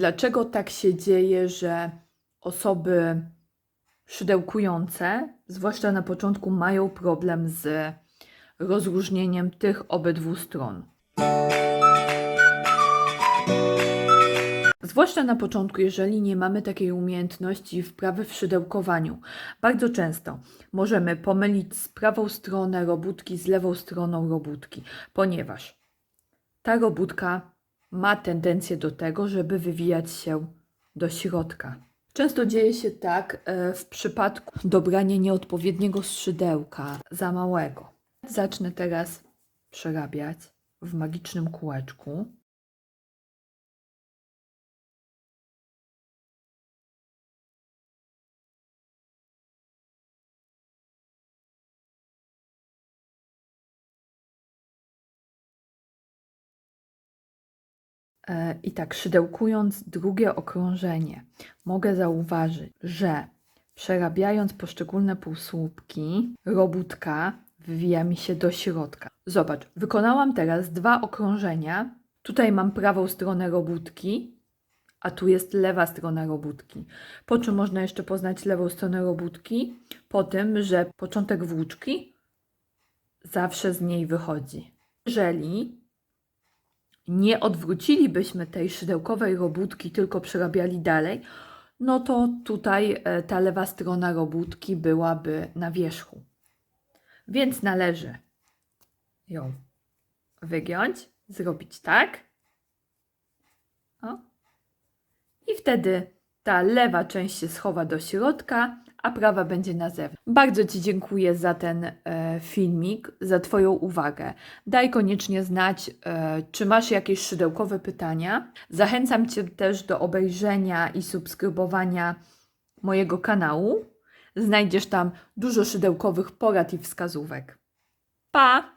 dlaczego tak się dzieje, że osoby szydełkujące, zwłaszcza na początku, mają problem z rozróżnieniem tych obydwu stron. Zwłaszcza na początku, jeżeli nie mamy takiej umiejętności wprawy w szydełkowaniu. Bardzo często możemy pomylić z prawą stronę robótki z lewą stroną robótki, ponieważ ta robótka ma tendencję do tego, żeby wywijać się do środka. Często dzieje się tak e, w przypadku dobrania nieodpowiedniego szydełka, za małego. Zacznę teraz przerabiać w magicznym kółeczku. I tak, szydełkując drugie okrążenie, mogę zauważyć, że przerabiając poszczególne półsłupki, robótka wywija mi się do środka. Zobacz, wykonałam teraz dwa okrążenia. Tutaj mam prawą stronę robótki, a tu jest lewa strona robótki. Po czym można jeszcze poznać lewą stronę robótki? Po tym, że początek włóczki zawsze z niej wychodzi. Jeżeli nie odwrócilibyśmy tej szydełkowej robótki, tylko przerabiali dalej, no to tutaj e, ta lewa strona robótki byłaby na wierzchu. Więc należy ją wygiąć, zrobić tak. O. I wtedy ta lewa część się schowa do środka, a prawa będzie na zewnątrz. Bardzo Ci dziękuję za ten e, filmik, za Twoją uwagę. Daj koniecznie znać, e, czy masz jakieś szydełkowe pytania. Zachęcam Cię też do obejrzenia i subskrybowania mojego kanału. Znajdziesz tam dużo szydełkowych porad i wskazówek. Pa!